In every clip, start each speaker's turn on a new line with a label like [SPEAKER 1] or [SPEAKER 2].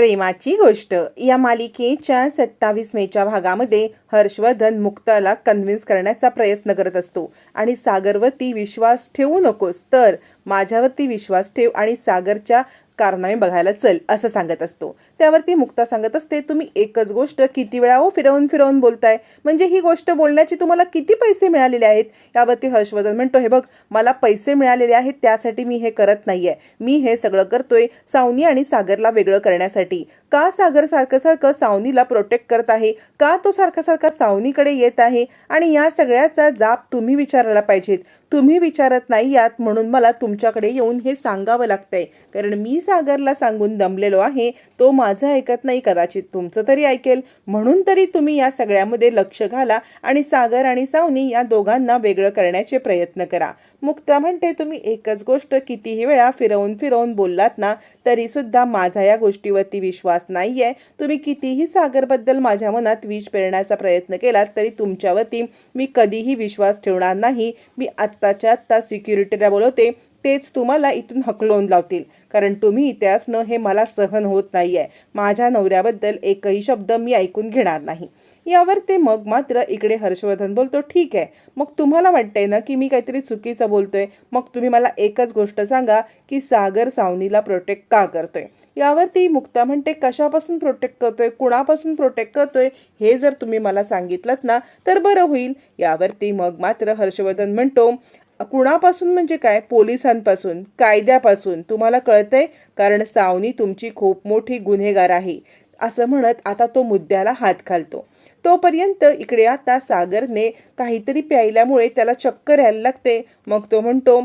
[SPEAKER 1] प्रेमाची गोष्ट. या मालिकेच्या सत्तावीस मेच्या भागामध्ये हर्षवर्धन मुक्ताला कन्व्हिन्स करण्याचा प्रयत्न करत असतो. आणि सागरवरती विश्वास ठेवू नकोस तर माझ्यावरती विश्वास ठेव आणि सागरच्या कारनामे बघायला चल असं सांगत असतो. त्यावरती मुक्ता सांगत असते तुम्ही एकच गोष्ट किती वेळा हो फिरवून फिरवून बोलताय? म्हणजे ही गोष्ट बोलण्याचे तुम्हाला किती पैसे मिळालेले आहेत? यावरती हर्षवर्धन म्हणतो हे बघ मला पैसे मिळालेले आहेत त्यासाठी मी हे करत नाहीये. मी हे सगळं करतोय सावनी आणि सागरला वेगळं करण्यासाठी. का सागर सारखं सारखं सावनीला प्रोटेक्ट करत आहे? का तो सारखा सारखा सावनीकडे येत आहे? आणि या सगळ्याचा जाब तुम्ही विचारायला पाहिजेत. तुम्ही विचारत नाही यात म्हणून मला तुमच्याकडे येऊन हे सांगावं लागतंय. कारण मी सागरला सांगून दमलेलो आहे. तो माझं ऐकत नाही कदाचित तुमचं तरी ऐकेल. म्हणून तरी तुम्ही या सगळ्यामध्ये लक्ष घाला आणि सागर आणि सावनी या दोघांना वेगळं करण्याचे प्रयत्न करा. मुक्ता म्हणते तुम्ही एकच गोष्ट कितीही वेळा फिरवून फिरवून बोललात ना तरीसुद्धा माझा या गोष्टीवरती विश्वास नाही आहे तुम्ही कितीही सागरबद्दल माझ्या मनात विष पेरण्याचा प्रयत्न केलात तरी तुमच्यावरती मी कधीही विश्वास ठेवणार नाही. मी आत्ताच्या आत्ता सिक्युरिटीला बोलवते. तेच तुम्हाला इथून हकलवून लावतील. कारण तुम्ही इथे असणं हे मला सहन होत नाही आहे माझ्या नवऱ्याबद्दल एकही शब्द मी ऐकून घेणार नाही. यावर ते मग मात्र इकडे हर्षवर्धन बोलतो ठीक आहे. मग तुम्हाला वाटतंय ना की मी काहीतरी चुकीचं बोलतोय? मग तुम्ही मला एकच गोष्ट सांगा की सागर सावनीला प्रोटेक्ट का करतोय? यावरती मुक्ता म्हणते कशापासून प्रोटेक्ट करतोय? कुणापासून प्रोटेक्ट करतोय? हे जर तुम्ही मला सांगितलं ना तर बरं होईल. यावरती मग मात्र हर्षवर्धन म्हणतो कुणापासून म्हणजे काय? पोलिसांपासून कायद्यापासून? तुम्हाला कळतंय? कारण सावनी तुमची खूप मोठी गुन्हेगार आहे. असं म्हणत आता तो मुद्द्याला हात घालतो. तोपर्यंत इकडे आता सागरने काहीतरी प्यायल्यामुळे त्याला चक्कर यायला लागते. मग तो म्हणतो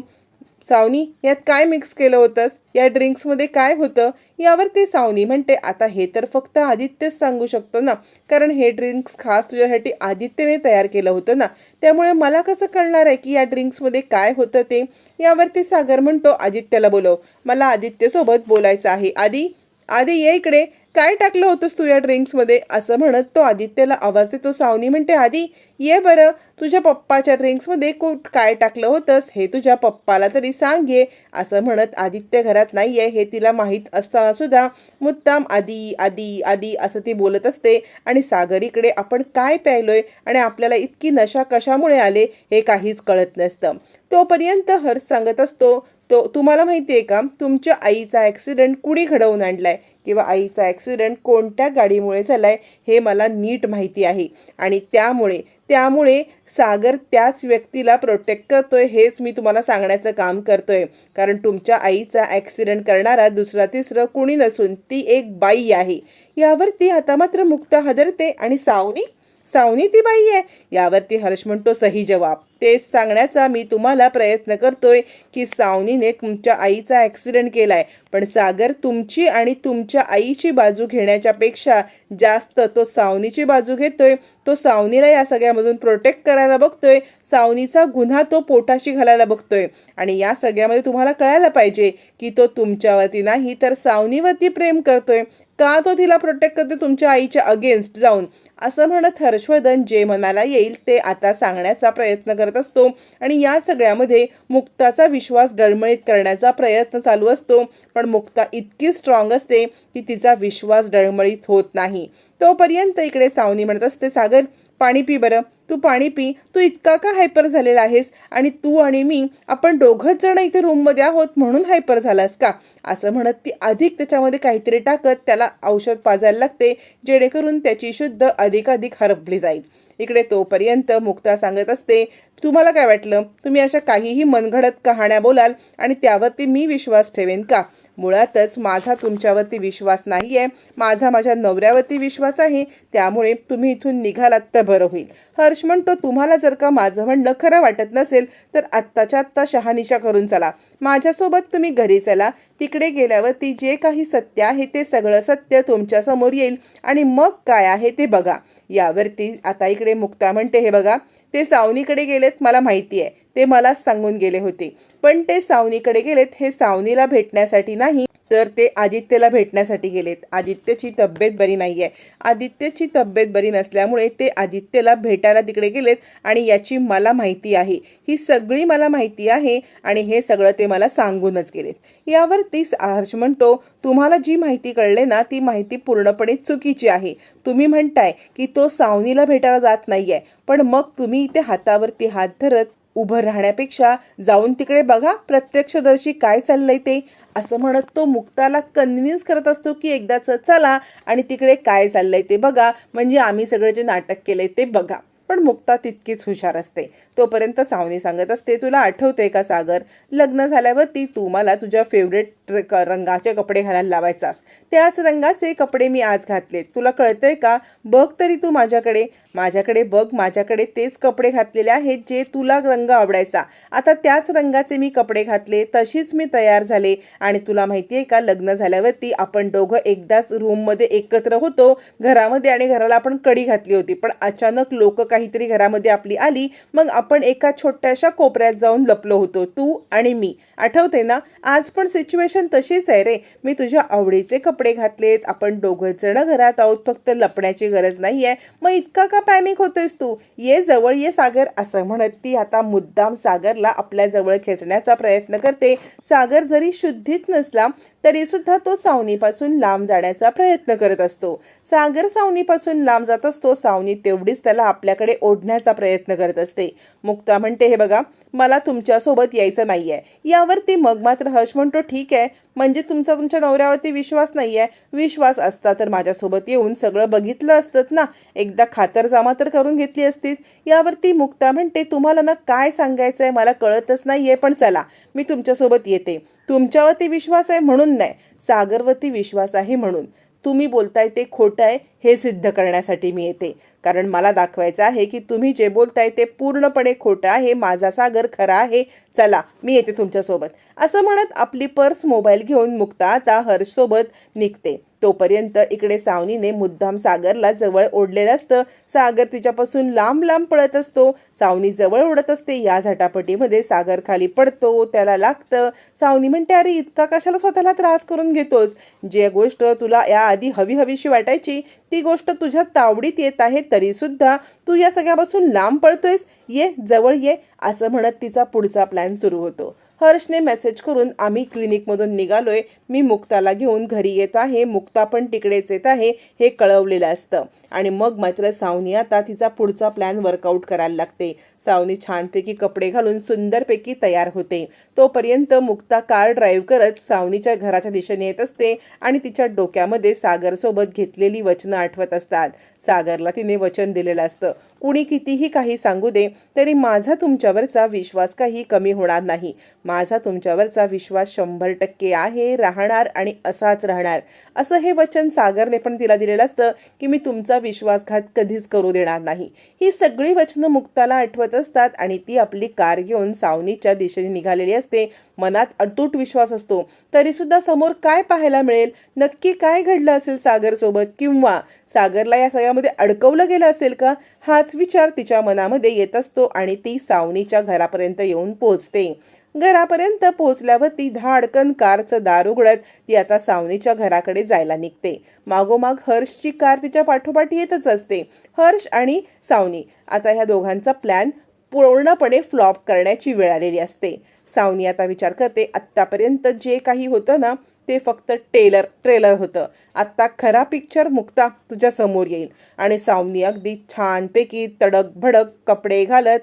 [SPEAKER 1] सावनी यात काय मिक्स केलं होतंस? या ड्रिंक्समध्ये काय होतं? यावर ते सावनी म्हणते आता हे तर फक्त आदित्यच सांगू शकतो ना. कारण हे ड्रिंक्स खास तुझ्यासाठी आदित्यने तयार केलं होतं ना. त्यामुळे मला कसं कळणार आहे की या ड्रिंक्समध्ये काय होतं ते? यावरती सागर म्हणतो आदित्यला बोलव. मला आदित्यसोबत बोलायचं आहे. आधी आधी ये इकडे. काय टाकलं होतंस तू या ड्रिंक्समध्ये? असं म्हणत तो आदित्यला आवाज देतो. सावनी म्हणते आधी ये बरं. तुझ्या पप्पाच्या ड्रिंक्समध्ये कुठ काय टाकलं होतंस? हे तुझ्या पप्पाला तरी सांग ये. असं म्हणत आदित्य घरात नाही आहे हे तिला माहीत असताना सुद्धा मुद्दाम आदी आदी आदी असं ती बोलत असते. आणि सागरीकडे आपण काय प्यायलोय? आणि आपल्याला इतकी नशा कशामुळे आले? हे काहीच कळत नसतं. तोपर्यंत हर्ष सांगत असतो तो तुम्हाला माहिती आहे का तुमच्या आईचा ॲक्सिडेंट कुणी घडवून आणलाय? किंवा आईचा ॲक्सिडेंट कोणत्या गाडीमुळे झालाय हे मला नीट माहिती आहे. आणि त्यामुळे त्यामुळे सागर त्याच व्यक्तीला प्रोटेक्ट करतोय हेच मी तुम्हाला सांगण्याचं काम करतोय. कारण तुमच्या आईचा ॲक्सिडेंट करणारा दुसरा तिसरं कुणी नसून ती एक बाई आहे. यावरती आता मात्र मुक्ता हदरते. आणि सावनी? सावनी ती बाई आहे? यावरती हर्ष म्हणतो सही जवाब. ते सांगण्याचा मी तुम्हाला प्रयत्न करतोय की सावनीने तुमच्या आईचा ॲक्सिडेंट केलाय. पण सागर तुमची आणि तुमच्या आईची बाजू घेण्याच्या पेक्षा जास्त तो सावनीची बाजू घेतोय. तो सावनीला या सगळ्यामधून प्रोटेक्ट करायला बघतोय. सावनीचा गुन्हा तो पोटाशी घालायला बघतोय. आणि या सगळ्यामध्ये तुम्हाला कळायला पाहिजे की तो तुमच्यावरती नाही तर सावनीवरती प्रेम करतोय. का तो तिला प्रोटेक्ट करतो तुमच्या आईच्या अगेन्स्ट जाऊन? असं म्हणत हर्षवर्धन जे मनाला येईल ते आता सांगण्याचा प्रयत्न करतो करत असतो आणि या सगळ्यामध्ये मुक्ताचा विश्वास डळमळीत करण्याचा प्रयत्न चालू असतो. पण मुक्ता इतकी स्ट्रॉंग असते की तिचा विश्वास डळमळीत होत नाही. तोपर्यंत इकडे सावनी म्हणत असते सागर पाणी पी बरं. तू पाणी पी. तू इतका का हायपर झालेला आहेस? आणि तू आणि मी आपण दोघंच जण इथे रूममध्ये आहोत म्हणून हायपर झालास का? असं म्हणत ती अधिक त्याच्यामध्ये काहीतरी टाकत त्याला औषध पाजायला लागते जेणेकरून त्याची शुद्ध अधिकाधिक हरपली जाईल. इकडे तोपर्यंत मुक्ता सांगत असते तुम्हाला काय वाटलं? तुम्ही अशा काहीही मनघडत कहाण्या बोलाल आणि त्यावरती मी विश्वास ठेवेन का? मुळातच माझा तुमच्यावरती विश्वास नाही आहे माझा माझ्या नवऱ्यावरती विश्वास आहे. त्यामुळे तुम्ही इथून निघालात तर बरं होईल. हर्ष म्हणतो तुम्हाला जर का माझं म्हणणं खरं वाटत नसेल तर आत्ताच्या आत्ता शहानिशा करून चला. माझ्यासोबत तुम्ही घरी चला. तिकडे गेल्यावरती जे काही सत्य आहे ते सगळं सत्य तुमच्यासमोर येईल आणि मग काय आहे ते बघा. यावरती आता इकडे मुक्ता म्हणते हे बघा ते सावनीकडे गेलेत मला माहिती आहे. ते मलाच सांगून गेले होते. पण ते सावनीकडे गेलेत हे सावनीला भेटण्यासाठी नाही. तर ते आदित्यला भेटण्यासाठी गेलेत. आदित्यची तब्येत बरी नाही आहे आदित्यची तब्येत बरी नसल्यामुळे ते आदित्यला भेटायला तिकडे गेलेत आणि याची मला माहिती आहे. ही सगळी मला माहिती आहे आणि हे सगळं ते मला सांगूनच गेलेत. यावरती हर्ष म्हणतो तुम्हाला जी माहिती कळले ना ती माहिती पूर्णपणे चुकीची आहे. तुम्ही म्हणताय की तो सावनीला भेटायला जात नाही आहे पण मग तुम्ही इथे हातावरती हात धरत उभं राहण्यापेक्षा जाऊन तिकडे बघा प्रत्यक्षदर्शी काय चाललंय ते. असं म्हणत तो मुक्ताला कन्व्हिन्स करत असतो की एकदाच चला आणि तिकडे काय चाललंय ते बघा. म्हणजे आम्ही सगळं जे नाटक केलंय ते बघा. पण मुक्ता तितकीच हुशार असते. तोपर्यंत सावनी सांगत असते तुला आठवते का सागर? लग्न झाल्यावरती तू मला तुझ्या फेवरेट रंगाचे कपडे घालायला लावायचास. त्याच रंगाचे कपडे मी आज घातलेत. तुला कळतंय का? बघ तरी तू माझ्याकडे. माझ्याकडे बघ माझ्याकडे तेच कपडे घातलेले आहेत जे तुला रंग आवडायचा. आता त्याच रंगाचे मी कपडे घातले तशीच मी तयार झाले. आणि तुला माहिती आहे का लग्न झाल्यावरती आपण दोघं एकदाच रूममध्ये एकत्र होतो. घरामध्ये आणि घराला आपण कडी घातली होती. पण अचानक लोक काहीतरी घरामध्ये आपली आली. मग आपण एका छोट्याशा कोपऱ्यात जाऊन लपलो होतो तू आणि मी. आठवते ना? आज पण सिच्युएशन तशीच आहे रे. मी तुझ्या आवडीचे कपडे कपडे घातलेत आपण दोघं जण घरात आहोत फक्त लपण्याची गरज नाहीये. मग इतका का पॅनिक होतोयस तू? ये जवळ ये सागर असं म्हणत ती आता मुद्दाम सागरला आपल्या जवळ खेचण्याचा प्रयत्न करते. सागर जरी शुद्धीत नसला तरी सुद्धा तो सावनीपासून लांब जाण्याचा प्रयत्न करत असतो. सागर सावनीपासून लांब जात असतो सावनी तेवढीच त्याला आपल्याकडे ओढण्याचा प्रयत्न करत असते. मुक्ता म्हणते हे बघा मला तुमच्यासोबत यायचं नाहीये. यावरती मग मात्र हर्ष म्हणतो ठीक आहे. म्हणजे तुमचा तुमच्या नवऱ्यावरती विश्वास नाही आहे विश्वास असता तर माझ्यासोबत येऊन सगळं बघितलं असतं ना. एकदा खातर जमा तर करून घेतली असती यावरती मुक्ता म्हणते तुम्हाला ना काय सांगायचं आहे मला कळतच नाही आहे पण चला मी तुमच्यासोबत येते. तुमच्यावरती विश्वास आहे म्हणून नाही सागरवरती विश्वास आहे म्हणून. तुम्ही बोलताय ते खोटं आहे हे सिद्ध करण्यासाठी मी येते. कारण मला दाखवायचं आहे की तुम्ही जे बोलताय ते पूर्णपणे खोटं आहे माझा सागर खरा आहे. चला मी येते तुमच्यासोबत. असं म्हणत आपली पर्स मोबाईल घेऊन मुक्ता आता हर्षसोबत निघते. तोपर्यंत इकडे सावनीने मुद्दाम सागरला जवळ ओढलेलं असतं. सागर तिच्यापासून लांब लांब पळत असतो. सावनी जवळ ओढत असते. या झटापटीमध्ये सागर खाली पडतो. त्याला लागतं. सावनी म्हणते अरे इतका कशाला स्वतःला त्रास करून घेतोस? जे गोष्ट तुला याआधी हवी हवीशी वाटायची ती गोष्ट तुझ्या तावडीत येत आहे तरी सुद्धा तू या सगळ्यापासून लांब पळतोयस. ये जवळ ये असं म्हणत तिचा पुढचा प्लॅन सुरू होतो. हर्षने मेसेज करून आम्ही क्लिनिकमधून निघालोय. मी मुक्ताला घेऊन घरी येत आहे. मुक्ता पण तिकडेच येत आहे. हे कळवलेलं असतं. आणि मग मात्र सावनी आता तिचा पुढचा प्लॅन वर्कआउट करायला लागते. सावनी छानपैकी कपडे घालून सुंदरपैकी तयार होते. तोपर्यंत मुक्ता कार ड्राईव्ह करत सावनीच्या घराच्या दिशेने येत असते आणि तिच्या डोक्यामध्ये सागरसोबत घेतलेली वचनं आठवत असतात. सागरला तिने वचन दिलेलं असतं. कुणी कितीही काही सांगू दे तरी माझा तुमच्यावरचा विश्वास काही कमी होणार नाही. माझा तुमच्यावरचा विश्वास शंभर टक्के आहे राहणार आणि असाच राहणार. असं हे वचन सागरने पण तिला दिलेलं असतं की मी तुमचा विश्वासघात कधीच करू देणार नाही. ही सगळी वचनं मुक्ताला आठवत असतात आणि ती आपली कार घेऊन सावनीच्या दिशेने निघालेली असते. मनात अतूट विश्वास असतो. तरीसुद्धा समोर काय पाहायला मिळेल? नक्की काय घडलं असेल सागरसोबत? किंवा सागरला या सगळ्यामध्ये अडकवलं गेलं असेल का? हाच विचार तिच्या मनामध्ये येत असतो आणि ती सावनीच्या घरापर्यंत येऊन पोहोचते. घरापर्यंत पोहोचल्यावर ती धाडकन कारचं दार उघडत ती आता सावनीच्या घराकडे जायला निघते. मागोमाग हर्षची कार तिच्या पाठोपाठ येतच असते. हर्ष आणि सावनी. आता ह्या दोघांचा प्लॅन पूर्णपणे फ्लॉप करण्याची वेळ आलेली असते. सावनी आता विचार करते आत्तापर्यंत जे काही होतं ना ते फक्त टेलर ट्रेलर होतं. आत्ता खरा पिक्चर मुक्ता तुझ्या समोर येईल. आणि सावनी अगदी छानपैकी तडक भडक कपडे घालत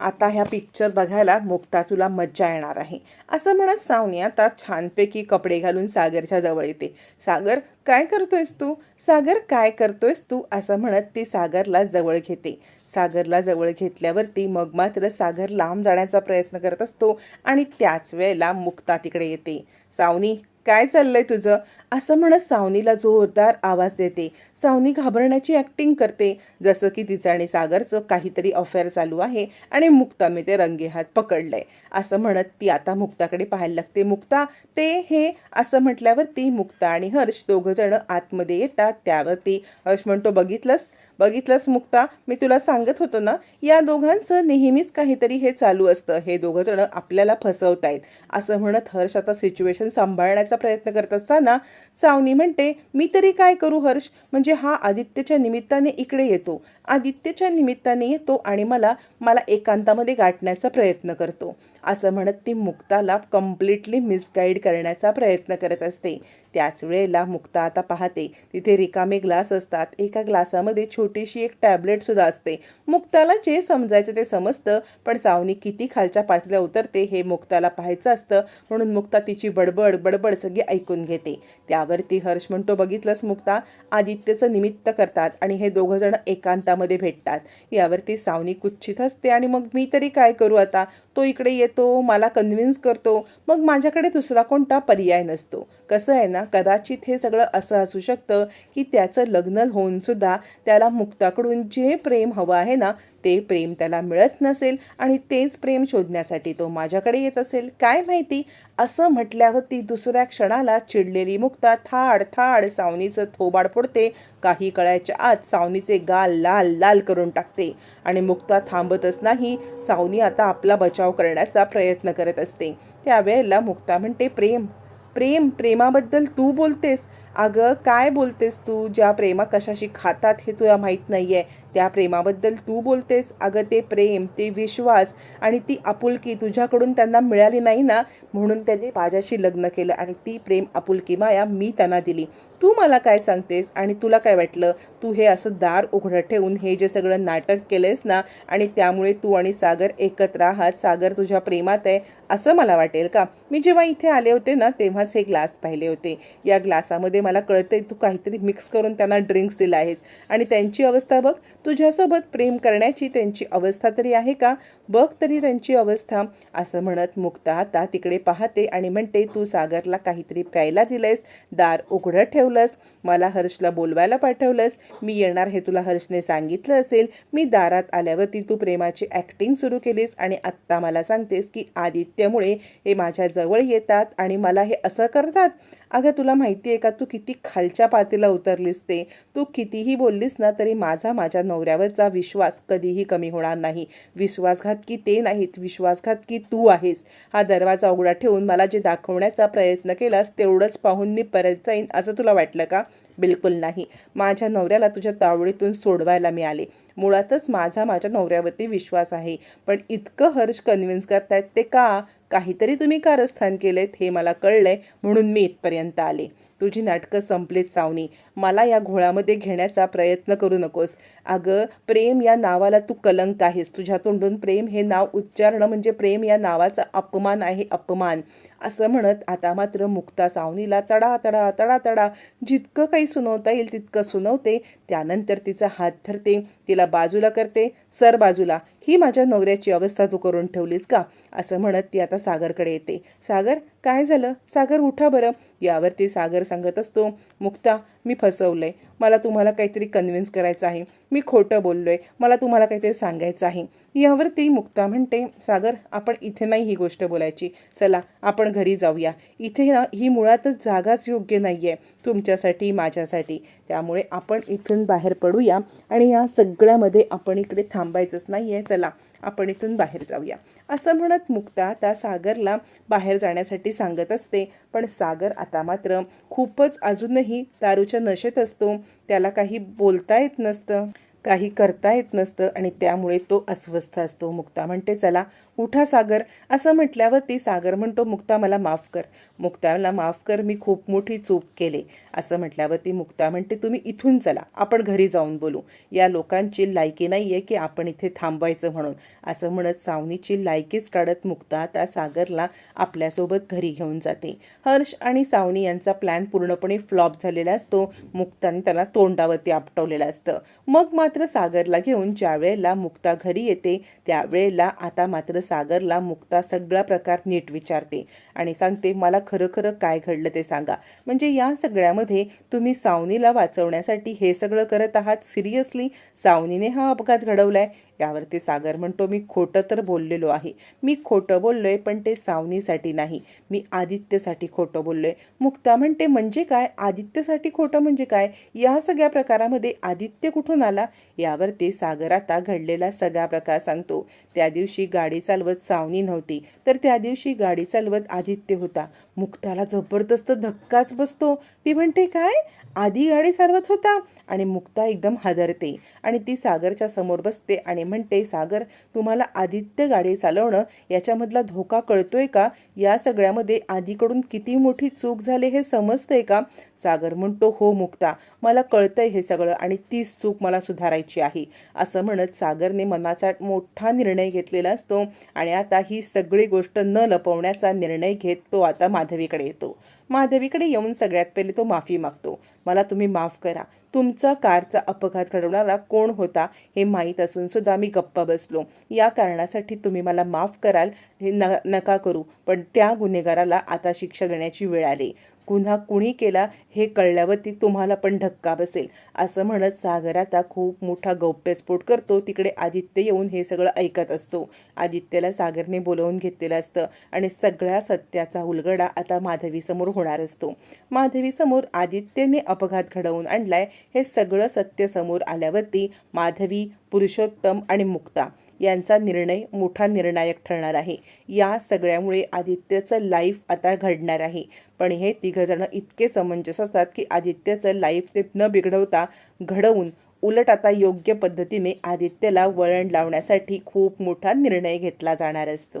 [SPEAKER 1] आता ह्या पिक्चर बघायला मुक्ता तुला मज्जा येणार आहे. असं म्हणत सावनी आता छानपैकी कपडे घालून सागरच्या जवळ येते. सागर काय करतोयस तू? सागर काय करतोयस तू? असं म्हणत ती सागरला जवळ घेते. सागरला जवळ घेतल्यावरती मग मात्र सागर लांब जाण्याचा प्रयत्न करत असतो आणि त्याच वेळेला मुक्ता तिकडे येते. सावनी काय चाललंय तुझं? असं म्हणत सावनीला जोरदार आवाज देते. सावनी घाबरण्याची ॲक्टिंग करते. जसं की तिचं आणि सागरचं काहीतरी अफेअर चालू आहे आणि मुक्ता मी ते रंगेहात पकडलंय. असं म्हणत ती आता मुक्ताकडे पाहायला लागते. मुक्ता ते हे? असं म्हटल्यावर ती मुक्ता आणि हर्ष दोघं जण आतमध्ये येतात. त्यावरती हर्ष म्हणतो बघितलंस? बघितलंस मुक्ता मी तुला सांगत होतो ना या दोघांचं नेहमीच काहीतरी हे चालू असतं. हे दोघं जण आपल्याला फसवतायत. असं म्हणत हर्ष आता सिच्युएशन सांभाळण्याचा प्रयत्न करत असताना सावनी म्हणते मी तरी काय करू हर्ष? म्हणजे हा आदित्यच्या निमित्ताने इकडे येतो. आदित्यच्या निमित्ताने येतो आणि मला मला एकांतामध्ये गाठण्याचा प्रयत्न करतो. असं म्हणत ती मुक्ताला कम्प्लिटली मिसगाईड करण्याचा प्रयत्न करत असते. त्याच वेळेला मुक्ता आता पाहते तिथे रिकामे ग्लास असतात. एका ग्लासामध्ये छोटीशी एक टॅबलेटसुद्धा असते. मुक्ताला जे समजायचं ते समजतं पण सावनी किती खालच्या पातळीला उतरते हे मुक्ताला पाहायचं असतं. म्हणून मुक्ता तिची बडबड बडबड सगळी ऐकून घेते. त्यावरती हर्ष म्हणतो बघितलंच मुक्ता? आदित्यचं निमित्त करतात आणि हे दोघं जण एकांतामध्ये भेटतात. यावरती सावनी कुच्छित असते आणि मग मी तरी काय करू आता? तो इकडे येतो मला कन्व्हिन्स करतो मग माझ्याकडे दुसरा कोणता पर्याय नसतो. कसं आहे ना कदाचित हे सगळं असं असू शकतं की त्याचं लग्न होऊन सुद्धा त्याला मुक्ताकडून जे प्रेम हवं आहे ना ते प्रेम त्याला मिळत नसेल आणि तेच प्रेम शोधण्यासाठी तो माझ्याकडे येत असेल. काय माहिती? असं म्हटल्यावर ती दुसऱ्या क्षणाला चिडलेली मुक्ता थाड थाड सावनीचं थोबाड फोडते. काही कळायच्या आत सावनीचे गाल लाल लाल करून टाकते. आणि मुक्ता थांबतच नाही. सावनी आता आपला बचाव करण्याचा प्रयत्न करत असते. त्यावेळेला मुक्ता म्हणते प्रेम प्रेम प्रेमाबद्दल तू बोलतेस. अगं काय बोलतेस तू? ज्या प्रेमा कशाशी खातात हे तुला माहीत नाही आहे त्या प्रेमाबद्दल तू बोलतेस. अगं ते प्रेम ते विश्वास आणि ती आपुलकी तुझ्याकडून त्यांना मिळाली नाही ना म्हणून त्यांनी माझ्याशी लग्न केलं आणि ती प्रेम आपुलकी माया मी त्यांना दिली. तू मला काय सांगतेस आणि तुला काय वाटलं? तू हे असं दार उघडं ठेवून हे जे सगळं नाटक केलंयस ना आणि त्यामुळे तू आणि सागर एकत्र आहात सागर तुझ्या प्रेमात आहे असं मला वाटेल का? मी जेव्हा इथे आले होते ना तेव्हाच हे ग्लास पाहिले होते. या ग्लासामध्ये मला कळतंय तू काहीतरी मिक्स करून त्यांना ड्रिंक्स दिला आहेस. आणि त्यांची अवस्था बघ तुझ्यासोबत प्रेम करण्याची त्यांची अवस्था तरी आहे का? बघ तरी त्यांची अवस्था. असं म्हणत मुक्ता आता तिकडे पाहते आणि म्हणते तू सागरला काहीतरी प्यायला दिलंयस दार उघडं ठेवलंस मला हर्षला बोलवायला पाठवलंस मी येणार हे तुला हर्षने सांगितलं असेल मी दारात आल्यावरती तू प्रेमाची ॲक्टिंग सुरू केलीस आणि आत्ता मला सांगतेस की आदित्यमुळे हे माझ्या जवळ येतात आणि मला हे असं करतात. अगं तुला माहिती आहे का तू किती खालच्या पातीला उतरलीस ते. तू कितीही बोललीस ना तरी माझा माझ्या नवऱ्यावरचा विश्वास कधीही कमी होणार नाही. विश्वासघात की ते नाहीत विश्वासघात की तू आहेस. हा दरवाजा उघडा ठेवून मला जे दाखवण्याचा प्रयत्न केलास तेवढंच पाहून मी परत जाईन असं तुला वाटलं का? बिलकुल नाही. माझ्या नवऱ्याला तुझ्या तावडीतून सोडवायला मिळाले. मुळातच माझा माझ्या नवऱ्यावरती विश्वास आहे. पण इतकं हर्ष कन्व्हिन्स करतायत ते का? काहीतरी तुम्ही कारस्थान केलेत हे मला कळलंय म्हणून मी इथपर्यंत आले. तुझी नाटकं संपलीत सावनी. मला या घोळामध्ये घेण्याचा प्रयत्न करू नकोस. अगं प्रेम या नावाला तू कलंक आहेस. तुझ्या तोंडून प्रेम हे नाव उच्चारणं म्हणजे प्रेम या नावाचा अपमान आहे अपमान. असं म्हणत आता मात्र मुक्ता सावनीला तडा तडा तडा तडा. जितकं काही सुनवता येईल तितकं सुनवते. त्यानंतर तिचा हात धरते. तिला बाजूला करते. सर बाजूला ही माझ्या नवऱ्याची अवस्था तू करून ठेवलीस का? असं म्हणत ती आता सागरकडे येते. सागर काय झालं? सागर उठा बरं. यावरती सागर सांगत असतो मुक्ता मी फसवलं आहे मला तुम्हाला काहीतरी कन्व्हिन्स करायचं आहे. मी खोटं बोललो आहे मला तुम्हाला काहीतरी सांगायचं आहे. यावरती मुक्ता म्हणते सागर आपण इथे नाही ही गोष्ट बोलायची. चला आपण घरी जाऊया. इथे ना ही मुळातच जागाच योग्य नाही आहे तुमच्यासाठी माझ्यासाठी. त्यामुळे आपण इथून बाहेर पडूया आणि या सगळ्यामध्ये आपण इकडे थांबायचंच नाही आहे चला आपण इथून बाहेर जाऊया. असं म्हणत मुक्ता त्या सागरला बाहेर जाण्यासाठी सांगत असते. पण सागर आता मात्र खूपच अजूनही दारूच्या नशेत असतो. त्याला काही बोलता येत नसतं. काही करता येत नसतं आणि त्यामुळे तो अस्वस्थ असतो. मुक्ता म्हणते चला उठा सागर. असं म्हटल्यावर ती सागर म्हणतो मुक्ता मला माफ कर. मुक्ताला माफ कर मी खूप मोठी चूक केले. असं म्हटल्यावर ती मुक्ता म्हणते तुम्ही इथून चला आपण घरी जाऊन बोलू. या लोकांची लायकी नाही आहे की आपण इथे थांबायचं म्हणून. असं म्हणत सावनीची लायकीच काढत मुक्ता त्या सागरला आपल्यासोबत घरी घेऊन जाते. हर्ष आणि सावनी यांचा प्लॅन पूर्णपणे फ्लॉप झालेला असतो. मुक्ताने त्याला तोंडावरती आपटवलेलं असतं. मग मात्र मात्र सागरला घेऊन ज्या वेळेला मुक्ता घरी येते त्यावेळेला आता मात्र सागरला मुक्ता सगळा प्रकार नीट विचारते आणि सांगते मला खरं खरं काय घडलं ते सांगा. म्हणजे या सगळ्यामध्ये तुम्ही सावनीला वाचवण्यासाठी हे सगळं करत आहात? सिरियसली सावनीने हा अपघात घडवलाय? यावरती सागर म्हणतो मी खोटं तर बोललेलो आहे. मी खोटं बोललोय पण ते सावनीसाठी नाही. मी आदित्यसाठी खोटं बोललोय. मुक्ता म्हणते म्हणजे काय? आदित्यसाठी खोटं म्हणजे काय? या सगळ्या प्रकारामध्ये आदित्य कुठून आला? यावरती सागर आता घडलेला सगळा प्रकार सांगतो. त्या दिवशी गाडी चालवत सावनी नव्हती तर त्या दिवशी गाडी चालवत आदित्य होता. मुक्ताला जबरदस्त धक्काच बसतो. ती म्हणते काय? आधी गाडी चालवत होता? आणि मुक्ता एकदम हादरते. आणि ती सागरच्या समोर बसते आणि म्हणते सागर तुम्हाला आदित्य गाडी चालवणं याच्यामधला धोका कळतोय का? या सगळ्यामध्ये आधीकडून किती मोठी चूक झाली हे समजतंय का? सागर म्हणतो हो मुक्ता मला कळतंय हे सगळं आणि तीच चूक मला सुधारायची आहे. असं म्हणत सागरने मनाचा मोठा निर्णय घेतलेला असतो आणि आता ही सगळी गोष्ट न लपवण्याचा निर्णय घेत तो आता माधवीकडे येतो. माधवीकडे येऊन सगळ्यात पहिले तो माफी मागतो. मला तुम्ही माफ करा. तुमचा कारचा अपघात घडवणारा कोण होता हे माहीत असून सुद्धा मी गप्प बसलो. या कारणासाठी तुम्ही मला माफ कराल हे न नका करू. पण त्या गुन्हेगाराला आता शिक्षा देण्याची वेळ आली. गुन्हा कुणी केला हे कळल्यावरती तुम्हाला पण धक्का बसेल. असं म्हणत सागर आता खूप मोठा गौप्यस्फोट करतो. तिकडे आदित्य येऊन हे सगळं ऐकत असतो. आदित्यला सागरने बोलवून घेतलेलं असतं आणि सगळ्या सत्याचा उलगडा आता माधवीसमोर होणार असतो. माधवीसमोर आदित्यने अपघात घडवून आणलाय. हे सगळं सत्य समोर आल्यावरती माधवी पुरुषोत्तम आणि मुक्ता यांचा निर्णय मोठा निर्णायक ठरणार आहे. या सगळ्यामुळे आदित्यचं लाईफ आता घडणार आहे. पण हे तिघंजणं इतके समंजस असतात की आदित्यचं लाईफ ते न बिघडवता घडवून उलट आता योग्य पद्धतीने आदित्यला वळण लावण्यासाठी खूप मोठा निर्णय घेतला जाणार असतो.